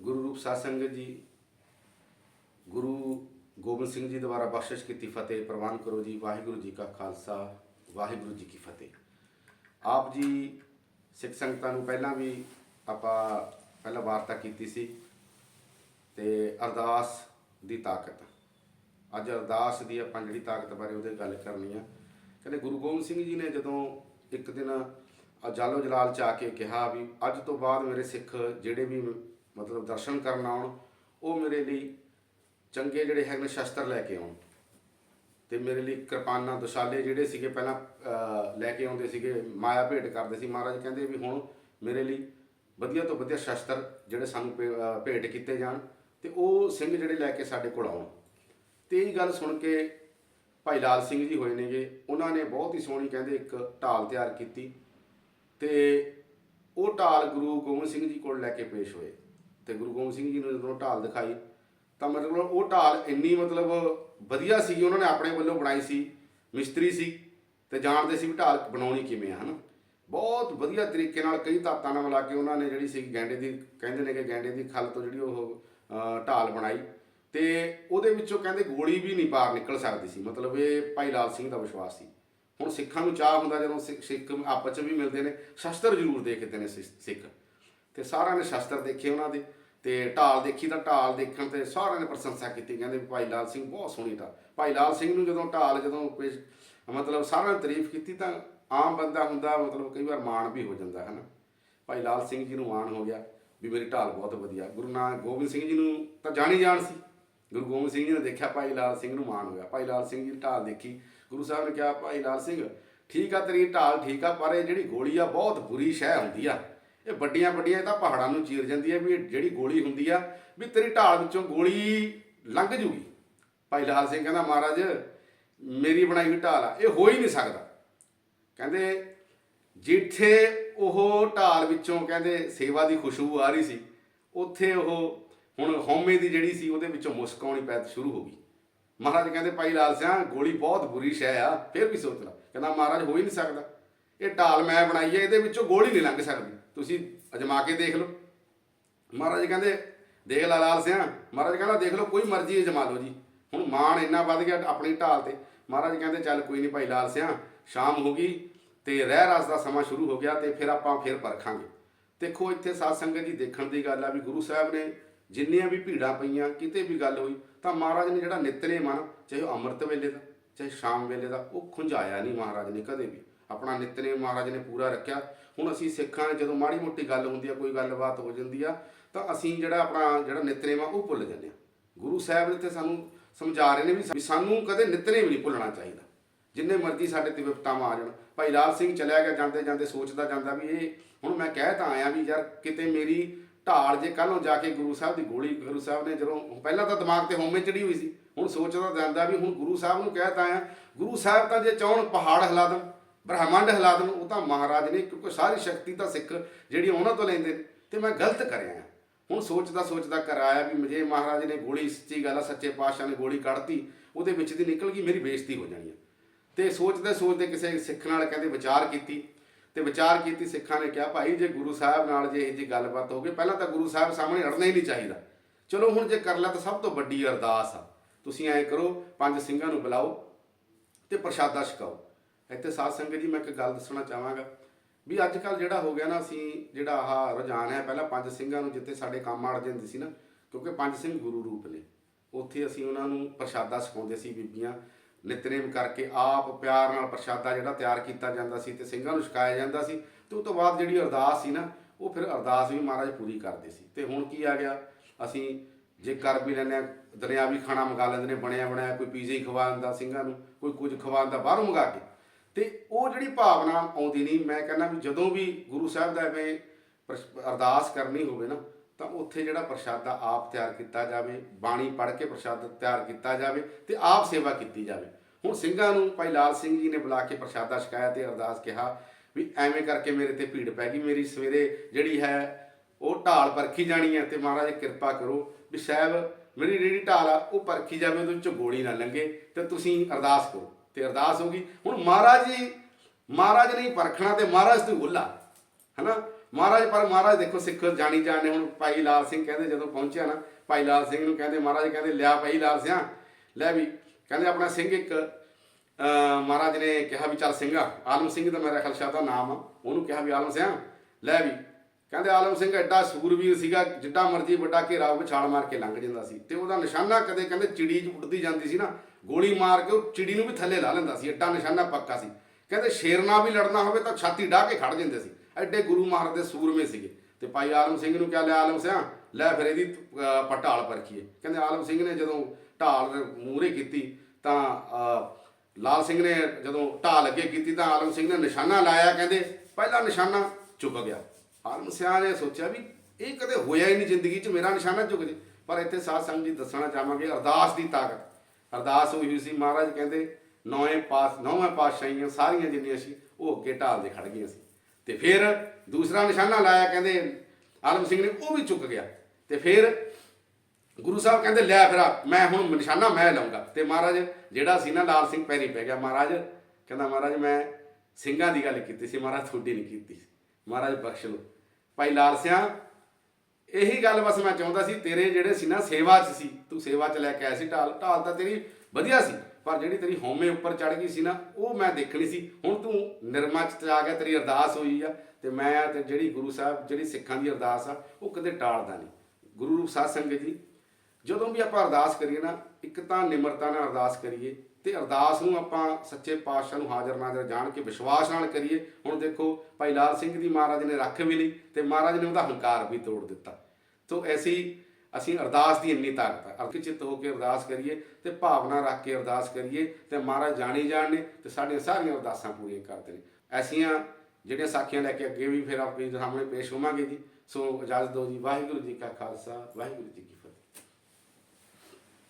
ਗੁਰੂ ਰੂਪ ਸਾਧ ਸੰਗਤ ਜੀ, ਗੁਰੂ ਗੋਬਿੰਦ ਸਿੰਘ ਜੀ ਦੁਆਰਾ ਬਖਸ਼ਿਸ਼ ਕੀਤੀ ਫਤਿਹ, ਪ੍ਰਵਾਨ ਕਰੋ ਜੀ, ਵਾਹਿਗੁਰੂ ਜੀ ਕਾ ਖਾਲਸਾ, ਵਾਹਿਗੁਰੂ ਜੀ ਕੀ ਫਤਿਹ। ਆਪ ਜੀ ਸਿੱਖ ਸੰਗਤਾਂ ਨੂੰ ਪਹਿਲਾਂ ਵੀ ਆਪਾਂ ਪਹਿਲਾਂ ਵਾਰਤਾ ਕੀਤੀ ਸੀ ਤੇ ਅਰਦਾਸ ਦੀ ਤਾਕਤ। ਅੱਜ ਅਰਦਾਸ ਦੀ ਆਪਾਂ ਜਿਹੜੀ ਤਾਕਤ ਬਾਰੇ ਉਹਦੇ ਗੱਲ ਕਰਨੀ ਆ। ਕਹਿੰਦੇ ਗੁਰੂ ਗੋਬਿੰਦ ਸਿੰਘ ਜੀ ਨੇ ਜਦੋਂ ਇੱਕ ਦਿਨ ਜਾਲੋ ਜਲਾਲ ਚ ਆ ਕੇ ਕਿਹਾ ਵੀ ਅੱਜ ਤੋਂ ਬਾਅਦ ਮੇਰੇ ਸਿੱਖ ਜਿਹੜੇ ਵੀ ਮਤਲਬ ਦਰਸ਼ਨ ਕਰਨ ਆਉਣ, ਉਹ ਮੇਰੇ ਲਈ ਚੰਗੇ ਜਿਹੜੇ ਹੈਗੇ ਨੇ ਸ਼ਸਤਰ ਲੈ ਕੇ ਆਉਣ। ਤੇ ਮੇਰੇ ਲਈ ਕਿਰਪਾਨਾਂ ਦੁਸ਼ਾਲੇ ਜਿਹੜੇ ਸੀਗੇ ਪਹਿਲਾਂ ਲੈ ਕੇ ਆਉਂਦੇ ਸੀਗੇ, ਮਾਇਆ ਭੇਟ ਕਰਦੇ ਸੀ। ਮਹਾਰਾਜ ਕਹਿੰਦੇ ਵੀ ਹੁਣ ਮੇਰੇ ਲਈ ਵਧੀਆ ਤੋਂ ਵਧੀਆ ਸ਼ਸਤਰ ਜਿਹੜੇ ਸਾਨੂੰ ਭੇ- ਭੇਟ ਕੀਤੇ ਜਾਣ ਤੇ ਉਹ ਸਿੰਘ ਜਿਹੜੇ ਲੈ ਕੇ ਸਾਡੇ ਕੋਲ ਆਉਣ। ਤੇ ਇਹ ਗੱਲ ਸੁਣ ਕੇ ਭਾਈ ਲਾਲ ਸਿੰਘ ਜੀ ਹੋਏ ਨੇਗੇ। ਉਹਨਾਂ ਨੇ ਬਹੁਤ ਹੀ ਸੋਹਣੀ ਕਹਿੰਦੇ ਇੱਕ ਢਾਲ ਤਿਆਰ ਕੀਤੀ ਤੇ ਉਹ ਢਾਲ ਗੁਰੂ ਗੋਬਿੰਦ ਸਿੰਘ ਜੀ ਕੋਲ ਲੈ ਕੇ ਪੇਸ਼ ਹੋਏ। ਤੇ ਗੁਰੂ ਗੋਬਿੰਦ ਸਿੰਘ ਜੀ ਨੂੰ ਜਦੋਂ ਢਾਲ ਦਿਖਾਈ, ਤਾਂ ਮਤਲਬ ਉਹ ਢਾਲ ਇੰਨੀ ਮਤਲਬ ਵਧੀਆ ਸੀ ਉਹਨਾਂ ਨੇ ਆਪਣੇ ਵੱਲੋਂ ਬਣਾਈ ਸੀ, ਮਿਸਤਰੀ ਸੀ, ਤੇ ਜਾਣਦੇ ਸੀ ਵੀ ਢਾਲ ਬਣਾਉਣੀ ਕਿਵੇਂ ਆ, ਹਨਾ? ਬਹੁਤ ਵਧੀਆ ਤਰੀਕੇ ਨਾਲ ਕਈ ਧਾਤਾਂ ਨਾਲ ਮਿਲਾ ਕੇ ਉਹਨਾਂ ਨੇ ਜਿਹੜੀ ਸੀ ਗੈਂਡੇ ਦੀ, ਕਹਿੰਦੇ ਨੇ ਕਿ ਗੈਂਡੇ ਦੀ ਖਲ ਤੋਂ ਜਿਹੜੀ ਉਹ ਢਾਲ ਬਣਾਈ, ਤੇ ਉਹਦੇ ਵਿੱਚੋਂ ਕਹਿੰਦੇ ਗੋਲੀ ਵੀ ਨਹੀਂ ਬਾਹਰ ਨਿਕਲ ਸਕਦੀ ਸੀ, ਮਤਲਬ ਇਹ ਭਾਈ ਲਾਲ ਸਿੰਘ ਦਾ ਵਿਸ਼ਵਾਸ ਸੀ। ਹੁਣ ਸਿੱਖਾਂ ਨੂੰ ਚਾਹ ਹੁੰਦਾ ਜਦੋਂ ਸਿੱਖ ਸਿੱਖ ਆਪਸ ਚ ਵੀ ਮਿਲਦੇ ਨੇ, ਸ਼ਸਤਰ ਜ਼ਰੂਰ ਦੇਖਦੇ ਨੇ ਸਿ- ਸਿੱਖ। ਤੇ ਸਾਰਿਆਂ ਨੇ ਸ਼ਸਤਰ ਦੇਖੇ ਉਹਨਾਂ ਦੇ, ਤੇ ਢਾਲ ਦੇਖੀ ਤਾਂ ਢਾਲ ਦੇਖਣ ਤੇ ਸਾਰਿਆਂ ਨੇ ਪ੍ਰਸ਼ੰਸਾ ਕੀਤੀ, ਕਹਿੰਦੇ ਵੀ ਭਾਈ ਲਾਲ ਸਿੰਘ ਬਹੁਤ ਸੋਹਣੀ ਢਾਲ, ਭਾਈ ਲਾਲ ਸਿੰਘ ਨੂੰ ਜਦੋਂ ਢਾਲ ਜਦੋਂ ਪੇਸ਼ ਮਤਲਬ ਸਾਰਿਆਂ ਨੇ ਤਾਰੀਫ ਕੀਤੀ ਤਾਂ ਆਮ ਬੰਦਾ ਹੁੰਦਾ, ਮਤਲਬ ਕਈ ਵਾਰ ਮਾਣ ਵੀ ਹੋ ਜਾਂਦਾ ਹੈ ਨਾ ਭਾਈ ਲਾਲ ਸਿੰਘ ਜੀ ਨੂੰ ਮਾਣ ਹੋ ਗਿਆ ਵੀ ਮੇਰੀ ਢਾਲ ਬਹੁਤ ਵਧੀਆ, ਗੁਰੂ ਨਾਨਕ ਗੋਬਿੰਦ ਸਿੰਘ ਜੀ ਨੂੰ ਤਾਂ ਜਾਣੀ ਜਾਣ ਸੀ, ਗੁਰੂ ਗੋਬਿੰਦ ਸਿੰਘ ਜੀ ਨੇ ਦੇਖਿਆ ਭਾਈ ਲਾਲ ਸਿੰਘ ਨੂੰ ਮਾਣ ਹੋਇਆ ਭਾਈ ਲਾਲ ਸਿੰਘ ਜੀ ਦੀ ਢਾਲ ਦੇਖੀ, ਗੁਰੂ ਸਾਹਿਬ ਨੇ ਕਿਹਾ, ਭਾਈ ਲਾਲ ਸਿੰਘ, ਠੀਕ ਆ ਤੇਰੀ ਢਾਲ ਠੀਕ ਆ, ਪਰ ਇਹ ਜਿਹੜੀ ਗੋਲੀ ਆ ਬਹੁਤ ਬੁਰੀ ਸ਼ੈ ਹੁੰਦੀ ਆ। ਇਹ ਵੱਡੀਆਂ ਵੱਡੀਆਂ, ਇਹ ਤਾਂ ਪਹਾੜਾਂ ਨੂੰ ਚੀਰ ਜਾਂਦੀ ਹੈ ਵੀ ਇਹ ਜਿਹੜੀ ਗੋਲੀ ਹੁੰਦੀ ਆ, ਵੀ ਤੇਰੀ ਢਾਲ ਵਿੱਚੋਂ ਗੋਲੀ ਲੰਘ ਜੂਗੀ। ਭਾਈ ਲਾਲ ਸਿੰਘ ਕਹਿੰਦਾ, ਮਹਾਰਾਜ, ਮੇਰੀ ਬਣਾਈ ਹੋਈ ਢਾਲ ਆ, ਇਹ ਹੋ ਹੀ ਨਹੀਂ ਸਕਦਾ। ਕਹਿੰਦੇ, ਜਿੱਥੇ ਉਹ ਢਾਲ ਵਿੱਚੋਂ ਕਹਿੰਦੇ ਸੇਵਾ ਦੀ ਖੁਸ਼ਬੂ ਆ ਰਹੀ ਸੀ, ਉੱਥੇ ਉਹ ਹੁਣ ਹਉਮੈ ਦੀ ਜਿਹੜੀ ਸੀ, ਉਹਦੇ ਵਿੱਚੋਂ ਮੁਸਕ ਆਉਣੀ ਪੈਦ ਸ਼ੁਰੂ ਹੋ ਗਈ। ਮਹਾਰਾਜ ਕਹਿੰਦੇ, ਭਾਈ ਲਾਲ ਸਿੰਘ, ਗੋਲੀ ਬਹੁਤ ਬੁਰੀ ਸ਼ੈ ਆ, ਫਿਰ ਵੀ ਸੋਚ ਲਾ। ਕਹਿੰਦਾ, ਮਹਾਰਾਜ, ਹੋ ਹੀ ਨਹੀਂ ਸਕਦਾ। ਇਹ ਢਾਲ ਮੈਂ ਬਣਾਈ ਹੈ ਇਹਦੇ ਵਿੱਚੋਂ ਗੋਲੀ ਨਹੀਂ ਲੰਘ ਸਕਦੀ। ਤੁਸੀਂ ਅਜਮਾ ਕੇ ਦੇਖ ਲਓ। ਮਹਾਰਾਜ ਕਹਿੰਦੇ, ਦੇਖ ਲਾ ਲਾਲ ਸਿਆ। ਮਹਾਰਾਜ ਕਹਿੰਦਾ, ਦੇਖ ਲਓ, ਕੋਈ ਮਰਜ਼ੀ ਅਜਮਾ ਲਓ ਜੀ। ਹੁਣ ਮਾਣ ਇੰਨਾ ਵੱਧ ਗਿਆ ਆਪਣੀ ਢਾਲ ਤੇ। ਮਹਾਰਾਜ ਕਹਿੰਦੇ, ਚੱਲ ਕੋਈ ਨਹੀਂ ਭਾਈ ਲਾਲ ਸਿਆ, ਸ਼ਾਮ ਹੋ ਗਈ ਤੇ ਰਹਿ ਰਸ ਦਾ ਸਮਾਂ ਸ਼ੁਰੂ ਹੋ ਗਿਆ ਤੇ ਫਿਰ ਆਪਾਂ ਫਿਰ ਪਰਖਾਂਗੇ। ਦੇਖੋ, ਇੱਥੇ ਸਾਧ ਸੰਗਤ ਜੀ ਦੇਖਣ ਦੀ ਗੱਲ ਆ ਵੀ ਗੁਰੂ ਸਾਹਿਬ ਨੇ ਜਿੰਨੀਆਂ ਵੀ ਭੀੜਾਂ ਪਈਆਂ, ਕਿਤੇ ਵੀ ਗੱਲ ਹੋਈ, ਤਾਂ ਮਹਾਰਾਜ ਨੇ ਜਿਹੜਾ ਨਿਤਨੇਮ ਆ ਚਾਹੇ ਉਹ ਅੰਮ੍ਰਿਤ ਵੇਲੇ ਦਾ, ਚਾਹੇ ਸ਼ਾਮ ਵੇਲੇ ਦਾ, ਉਹ ਖੁੰਝਾਇਆ ਨਹੀਂ ਮਹਾਰਾਜ ਨੇ ਕਦੇ ਵੀ। ਆਪਣਾ ਨਿਤਨੇਮ ਮਹਾਰਾਜ ਨੇ ਪੂਰਾ ਰੱਖਿਆ। ਹੁਣ ਅਸੀਂ ਸਿੱਖਾਂ ਨੇ ਜਦੋਂ ਮਾੜੀ ਮੋਟੀ ਗੱਲ ਹੁੰਦੀ ਆ, ਕੋਈ ਗੱਲਬਾਤ ਹੋ ਜਾਂਦੀ ਆ, ਤਾਂ ਅਸੀਂ ਜਿਹੜਾ ਆਪਣਾ ਜਿਹੜਾ ਨਿਤਨੇਮ ਆ, ਉਹ ਭੁੱਲ ਜਾਂਦੇ ਆ ਗੁਰੂ ਸਾਹਿਬ ਨੇ ਤੇ ਸਾਨੂੰ ਸਮਝਾ ਰਹੇ ਨੇ ਵੀ ਸਾਨੂੰ ਕਦੇ ਨਿਤਨੇਮ ਨਹੀਂ ਭੁੱਲਣਾ ਚਾਹੀਦਾ। ਜਿੰਨੇ ਮਰਜ਼ੀ ਸਾਡੇ ਤੇ ਵਿਪਤਾਵਾਂ ਆ ਜਾਣ। ਭਾਈ ਲਾਲ ਸਿੰਘ ਚਲਿਆ ਗਿਆ ਜਾਂਦੇ ਜਾਂਦੇ, ਸੋਚਦਾ ਜਾਂਦਾ ਵੀ ਇਹ, ਹੁਣ ਮੈਂ ਕਹਿ ਤਾਂ ਆਇਆ ਵੀ ਯਾਰ ਕਿਤੇ ਮੇਰੀ ਢਾਲ ਜੇ ਕੱਲੋਂ ਜਾ ਕੇ ਗੁਰੂ ਸਾਹਿਬ ਦੀ ਗੋਲੀ, ਗੁਰੂ ਸਾਹਿਬ ਨੇ ਜਦੋਂ ਪਹਿਲਾਂ ਤਾਂ ਦਿਮਾਗ ਤੇ ਹਉਮੈ ਚੜੀ ਹੋਈ ਸੀ। ਹੁਣ ਸੋਚਦਾ ਜਾਂਦਾ ਵੀ ਹੁਣ ਗੁਰੂ ਸਾਹਿਬ ਨੂੰ ਕਹਿ ਤਾਂ ਆਇਆ, ਗੁਰੂ ਸਾਹਿਬ ਤਾਂ ਜੇ ਚਾਹਣ ਪਹਾੜ ਹਿਲਾ ਦੇਣ ਬ੍ਰਹਮੰਡ ਹਾਲਾਤ ਨੂੰ ਉਹ ਤਾਂ ਮਹਾਰਾਜ ਨੇ, ਕਿਉਂਕਿ ਸਾਰੀ ਸ਼ਕਤੀ ਤਾਂ ਸਿੱਖ ਜਿਹੜੀ ਉਹਨਾਂ ਤੋਂ ਲੈਂਦੇ ਨੇ, ਤੇ ਮੈਂ ਗਲਤ ਕਰਿਆ ਹੁਣ ਸੋਚਦਾ ਸੋਚਦਾ ਕਰ ਆਇਆ ਵੀ ਮਜੇ ਮਹਾਰਾਜ ਨੇ ਗੋਲੀ, ਸੱਚੀ ਗੱਲ ਆ, ਸੱਚੇ ਪਾਤਸ਼ਾਹ ਨੇ ਗੋਲੀ ਕੱਢਤੀ, ਉਹਦੇ ਵਿੱਚ ਦੀ ਨਿਕਲ ਗਈ, ਮੇਰੀ ਬੇਇੱਜ਼ਤੀ ਹੋ ਜਾਣੀ ਹੈ ਤੇ ਸੋਚਦੇ ਸੋਚਦੇ ਕਿਸੇ ਸਿੱਖ ਨਾਲ ਕਹਿੰਦੇ ਵਿਚਾਰ ਕੀਤੀ, ਤੇ ਵਿਚਾਰ ਕੀਤੀ, ਸਿੱਖਾਂ ਨੇ ਕਿਹਾ, ਭਾਈ, ਜੇ ਗੁਰੂ ਸਾਹਿਬ ਨਾਲ ਜੇ ਇਹ ਜੀ ਗੱਲਬਾਤ ਹੋ ਗਈ, ਪਹਿਲਾਂ ਤਾਂ ਗੁਰੂ ਸਾਹਿਬ ਸਾਹਮਣੇ ਅੜਨਾ ਹੀ ਨਹੀਂ ਚਾਹੀਦਾ। ਚਲੋ, ਹੁਣ ਜੇ ਕਰ ਲਿਆ ਤਾਂ ਸਭ ਤੋਂ ਵੱਡੀ ਅਰਦਾਸ ਆ। ਤੁਸੀਂ ਐਂ ਕਰੋ, ਪੰਜ ਸਿੰਘਾਂ ਨੂੰ ਬੁਲਾਓ ਤੇ ਪ੍ਰਸ਼ਾਦਾ ਛਕਾਓ। ਇੱਥੇ ਸਾਧ ਸੰਗਤ ਜੀ, ਮੈਂ ਇੱਕ ਗੱਲ ਦੱਸਣਾ ਚਾਹਾਂਗਾ ਵੀ ਅੱਜ ਕੱਲ ਜਿਹੜਾ ਹੋ ਗਿਆ ਨਾ, ਅਸੀਂ ਜਿਹੜਾ ਆਹ ਰੁਝਾਨ ਹੈ, ਪਹਿਲਾਂ ਪੰਜ ਸਿੰਘਾਂ ਨੂੰ ਜਿੱਥੇ ਸਾਡੇ ਕੰਮ ਅੜ ਜਾਂਦੇ ਸੀ ਨਾ, ਕਿਉਂਕਿ ਪੰਜ ਸਿੰਘ ਗੁਰੂ ਰੂਪ ਨੇ, ਉੱਥੇ ਅਸੀਂ ਉਹਨਾਂ ਨੂੰ ਪ੍ਰਸ਼ਾਦਾ ਸਿਖਾਉਂਦੇ ਸੀ ਬੀਬੀਆਂ, ਨਿਤਨੇਮ ਕਰਕੇ ਆਪ ਪਿਆਰ ਨਾਲ ਪ੍ਰਸ਼ਾਦਾ ਜਿਹੜਾ ਤਿਆਰ ਕੀਤਾ ਜਾਂਦਾ ਸੀ ਤੇ ਸਿੰਘਾਂ ਨੂੰ ਛਕਾਇਆ ਜਾਂਦਾ ਸੀ ਤੇ ਉਸ ਤੋਂ ਬਾਅਦ ਜਿਹੜੀ ਅਰਦਾਸ ਸੀ ਨਾ, ਉਹ ਫਿਰ ਅਰਦਾਸ ਵੀ ਮਹਾਰਾਜ ਪੂਰੀ ਕਰਦੇ ਸੀ। ਤੇ ਹੁਣ ਕੀ ਆ ਗਿਆ, ਅਸੀਂ ਜੇ ਕਰ ਵੀ ਲੈਂਦੇ ਹਾਂ, ਦਰਿਆਵੀ ਖਾਣਾ ਮੰਗਾ ਲੈਂਦੇ ਨੇ ਬਣਿਆ ਬਣਾਇਆ ਕੋਈ ਪੀਜ਼ਾ ਹੀ ਖਵਾ ਦਿੰਦਾ ਸਿੰਘਾਂ ਨੂੰ, ਕੋਈ ਕੁਝ ਖਵਾ ਦਿੰਦਾ, ਬਾਹਰੋਂ ਮੰਗਾ ਕੇ ਤੇ ਉਹ ਜਿਹੜੀ ਭਾਵਨਾ ਆਉਂਦੀ ਨਹੀਂ, ਮੈਂ ਕਹਿੰਦਾ ਵੀ ਜਦੋਂ ਵੀ ਗੁਰੂ ਸਾਹਿਬ ਦਾ ਐਵੇਂ ਪ੍ਰਸ਼- ਅਰਦਾਸ ਕਰਨੀ ਹੋਵੇ ਨਾ, ਤਾਂ ਉੱਥੇ ਜਿਹੜਾ ਪ੍ਰਸ਼ਾਦਾ ਆਪ ਤਿਆਰ ਕੀਤਾ ਜਾਵੇ, ਬਾਣੀ ਪੜ੍ਹ ਕੇ ਪ੍ਰਸ਼ਾਦਾ ਤਿਆਰ ਕੀਤਾ ਜਾਵੇ ਤੇ ਆਪ ਸੇਵਾ ਕੀਤੀ ਜਾਵੇ। ਹੁਣ ਸਿੰਘਾਂ ਨੂੰ ਭਾਈ ਲਾਲ ਸਿੰਘ ਜੀ ਨੇ ਬੁਲਾ ਕੇ ਪ੍ਰਸ਼ਾਦਾ ਛਕਾਇਆ ਤੇ ਅਰਦਾਸ ਕਿਹਾ ਵੀ ਐਵੇਂ ਕਰਕੇ ਮੇਰੇ ਤੇ ਭੀੜ ਪੈ ਗਈ, ਮੇਰੀ ਸਵੇਰੇ ਜਿਹੜੀ ਹੈ ਉਹ ਢਾਲ ਪਰਖੀ ਜਾਣੀ ਹੈ ਤੇ ਮਹਾਰਾਜ ਕਿਰਪਾ ਕਰੋ ਵੀ ਸਾਹਿਬ, ਮੇਰੀ ਜਿਹੜੀ ਢਾਲ ਆ ਉਹ ਪਰਖੀ ਜਾਵੇ, ਉਹਦੇ ਵਿੱਚੋਂ ਗੋਲੀ ਨਾ ਲੰਘੇ ਤੇ ਤੁਸੀਂ ਅਰਦਾਸ ਕਰੋ। ਤੇ ਅਰਦਾਸ ਹੋ ਗਈ ਹੁਣ ਮਹਾਰਾਜ ਜੀ, ਮਹਾਰਾਜ ਨਹੀਂ ਪਰਖਣਾ ਤੇ ਮਹਾਰਾਜ ਤੂੰ ਹੁੱਲਾ, ਹਨਾ? ਮਹਾਰਾਜ, ਪਰ ਮਹਾਰਾਜ ਦੇਖੋ, ਸਿੱਖ ਜਾਣੀ ਜਾਣੇ ਹੁਣ ਭਾਈ ਲਾਲ ਸਿੰਘ ਕਹਿੰਦੇ ਜਦੋਂ ਪਹੁੰਚਿਆ ਨਾ, ਭਾਈ ਲਾਲ ਸਿੰਘ ਨੂੰ ਕਹਿੰਦੇ, ਮਹਾਰਾਜ ਕਹਿੰਦੇ, ਲਿਆ ਭਾਈ ਲਾਲ ਸਿਆ, ਲੈ ਵੀ। ਕਹਿੰਦੇ ਆਪਣਾ ਸਿੰਘ ਇੱਕ ਮਹਾਰਾਜ ਨੇ ਕਿਹਾ ਵੀ ਚੱਲ ਸਿੰਘਾ ਆਲਮ ਸਿੰਘ ਦਾ ਮੇਰਾ ਖਿਆਲ ਦਾ ਨਾਮ ਆ। ਉਹਨੂੰ ਕਿਹਾ ਵੀ ਆਲਮ ਸਿਆ, ਲੈ ਵੀ। ਕਹਿੰਦੇ ਆਲਮ ਸਿੰਘ ਐਡਾ ਸੂਰਵੀਰ ਸੀਗਾ ਜਿੱਡਾ ਮਰਜ਼ੀ ਵੱਡਾ ਘੇਰਾ ਹੋਵੇ ਛਾਲ ਮਾਰ ਕੇ ਲੰਘ ਜਾਂਦਾ ਸੀ। ਤੇ ਉਹਦਾ ਨਿਸ਼ਾਨਾ ਕਦੇ ਕਹਿੰਦੇ ਚਿੜੀ ਚ ਉੱਡਦੀ ਜਾਂਦੀ ਸੀ ਨਾ ਗੋਲੀ ਮਾਰ ਕੇ ਉਹ ਚਿੜੀ ਨੂੰ ਵੀ ਥੱਲੇ ਲਾ ਲੈਂਦਾ ਸੀ ਐਡਾ ਨਿਸ਼ਾਨਾ ਪੱਕਾ ਸੀ। ਕਹਿੰਦੇ ਸ਼ੇਰ ਨਾਲ ਵੀ ਲੜਨਾ ਹੋਵੇ ਤਾਂ ਛਾਤੀ ਢਾਹ ਕੇ ਖੜ ਜਾਂਦੇ ਸੀ। ਐਡੇ ਗੁਰੂ ਮਹਾਰਾਜ ਦੇ ਸੂਰਮੇ ਸੀਗੇ। ਤੇ ਭਾਈ ਆਲਮ ਸਿੰਘ ਨੂੰ ਕਿਹਾ ਲਿਆ ਆਲਮ ਸਿਆਂ ਲੈ ਫਿਰ ਇਹਦੀ ਅਹ, ਆਪਾਂ ਢਾਲ ਪਰਖੀਏ। ਕਹਿੰਦੇ ਆਲਮ ਸਿੰਘ ਨੇ ਜਦੋਂ ਢਾਲ ਮੂਹਰੇ ਕੀਤੀ ਤਾਂ ਲਾਲ ਸਿੰਘ ਨੇ ਜਦੋਂ ਢਾਲ ਅੱਗੇ ਕੀਤੀ ਤਾਂ ਆਲਮ ਸਿੰਘ ਨੇ ਨਿਸ਼ਾਨਾ ਲਾਇਆ ਕਹਿੰਦੇ ਪਹਿਲਾ ਨਿਸ਼ਾਨਾ ਚੁੱਕ ਗਿਆ। ਆਲਮ ਸਿਆਂ ਨੇ ਸੋਚਿਆ ਵੀ ਇਹ ਕਦੇ ਹੋਇਆ ਹੀ ਨਹੀਂ ਜ਼ਿੰਦਗੀ 'ਚ, ਮੇਰਾ ਨਿਸ਼ਾਨਾ ਚੁੱਕ ਜੇ। ਪਰ ਇੱਥੇ ਸਾਧ ਸੰਗਤ ਜੀ ਦੱਸਣਾ ਚਾਹਾਂਗੇ, ਅਰਦਾਸ ਦੀ ਤਾਕਤ। ਅਰਦਾਸ ਹੋਈ ਹੋਈ ਸੀ, ਮਹਾਰਾਜ ਕਹਿੰਦੇ, ਨੌਵੇਂ ਪਾਸ, ਨੌਵੇਂ ਪਾਤਸ਼ਾਹੀਆਂ ਸਾਰੀਆਂ ਜਿੰਨੀਆਂ ਸੀ, ਉਹ ਅੱਗੇ ਢਾਲ ਦੇ ਖੜ ਗਈਆਂ ਸੀ। ਤੇ ਫਿਰ ਦੂਸਰਾ ਨਿਸ਼ਾਨਾ ਲਾਇਆ, ਕਹਿੰਦੇ, ਆਲਮ ਸਿੰਘ ਨੇ, ਉਹ ਵੀ ਚੁੱਕ ਗਿਆ। ਤੇ ਫਿਰ ਗੁਰੂ ਸਾਹਿਬ ਕਹਿੰਦੇ, ਲੈ ਫਿਰ ਮੈਂ ਹੁਣ ਨਿਸ਼ਾਨਾ ਮੈਂ ਲਾਉਂਗਾ। ਤੇ ਮਹਾਰਾਜ, ਜਿਹੜਾ ਸੀ ਨਾ ਲਾਲ ਸਿੰਘ ਪੈਰੀ ਪੈ ਗਿਆ, ਮਹਾਰਾਜ, ਕਹਿੰਦਾ, ਮਹਾਰਾਜ, ਮੈਂ ਸਿੰਘਾਂ ਦੀ ਗੱਲ ਕੀਤੀ ਸੀ, ਮਹਾਰਾਜ, ਤੁਹਾਡੀ ਨਹੀਂ ਕੀਤੀ ਮਹਾਰਾਜ ਬਖਸ਼ ਲਓ। ਭਾਈ ਲਾਲ ਸਿਆਂ, ਇਹੀ ਗੱਲ ਬਸ ਮੈਂ ਚਾਹੁੰਦਾ ਸੀ, ਤੇਰੇ ਜਿਹੜੇ ਸੀ ਨਾ ਸੇਵਾ 'ਚ ਸੀ, ਤੂੰ ਸੇਵਾ 'ਚ ਲੈ ਕੇ ਆਇਆ ਸੀ, ਢਾਲ ਢਾਲ ਤਾਂ ਤੇਰੀ ਵਧੀਆ ਸੀ, ਪਰ ਜਿਹੜੀ ਤੇਰੀ ਹਉਮੈ ਉੱਪਰ ਚੜ ਗਈ ਸੀ ਨਾ, ਉਹ ਮੈਂ ਦੇਖਣੀ ਸੀ। ਹੁਣ ਤੂੰ ਨਿਰਮਾ 'ਚ ਆ ਗਿਆ ਤੇਰੀ ਅਰਦਾਸ ਹੋਈ ਆ, ਤੇ ਮੈਂ ਤੇ ਜਿਹੜੀ ਗੁਰੂ ਸਾਹਿਬ, ਜਿਹੜੀ ਸਿੱਖਾਂ ਦੀ ਅਰਦਾਸ ਆ, ਉਹ ਕਦੇ ਟਾਲਦਾ ਨਹੀਂ। ਗੁਰੂ ਰੂਪ ਸਾਧ ਸੰਗਤ ਜੀ, ਜਦੋਂ ਵੀ ਆਪਾਂ ਅਰਦਾਸ ਕਰੀਏ ਨਾ, ਇੱਕ ਤਾਂ ਨਿਮਰਤਾ ਨਾਲ ਅਰਦਾਸ ਕਰੀਏ ਤੇ ਅਰਦਾਸ ਨੂੰ ਆਪਾਂ ਸੱਚੇ ਪਾਤਸ਼ਾਹ ਨੂੰ ਹਾਜ਼ਰ ਨਾਜ਼ਰ ਜਾਣ ਕੇ ਵਿਸ਼ਵਾਸ ਨਾਲ ਕਰੀਏ। ਹੁਣ ਦੇਖੋ, ਭਾਈ ਲਾਲ ਸਿੰਘ ਦੀ ਮਹਾਰਾਜ ਨੇ ਰੱਖ ਵੀ ਲਈ ਤੇ ਮਹਾਰਾਜ ਨੇ ਉਹਦਾ ਹੰਕਾਰ ਵੀ ਤੋੜ ਦਿੱਤਾ। ਸੋ ਐਸੀ ਅਸੀਂ ਅਰਦਾਸ ਦੀ ਇੰਨੀ ਤਾਕਤ ਹੈ ਅਰਥ ਚਿੱਤ ਹੋ ਕੇ ਅਰਦਾਸ ਕਰੀਏ ਤੇ ਭਾਵਨਾ ਰੱਖ ਕੇ ਅਰਦਾਸ ਕਰੀਏ ਤੇ ਮਹਾਰਾਜ ਜਾਣੀ ਜਾਣ ਨੇ ਤੇ ਸਾਡੀਆਂ ਸਾਰੀਆਂ ਅਰਦਾਸਾਂ ਪੂਰੀਆਂ ਕਰਦੇ ਨੇ ਐਸੀਆਂ ਜਿਹੜੀਆਂ ਸਾਖੀਆਂ ਲੈ ਕੇ ਅੱਗੇ ਵੀ ਫਿਰ ਆਪਣੀ ਸਾਹਮਣੇ ਪੇਸ਼ ਹੋਵਾਂਗੇ ਜੀ। ਸੋ ਇਜਾਜ਼ਤ ਦਿਓ ਜੀ। ਵਾਹਿਗੁਰੂ ਜੀ ਕਾ ਖਾਲਸਾ, ਵਾਹਿਗੁਰੂ ਜੀ ਕੀ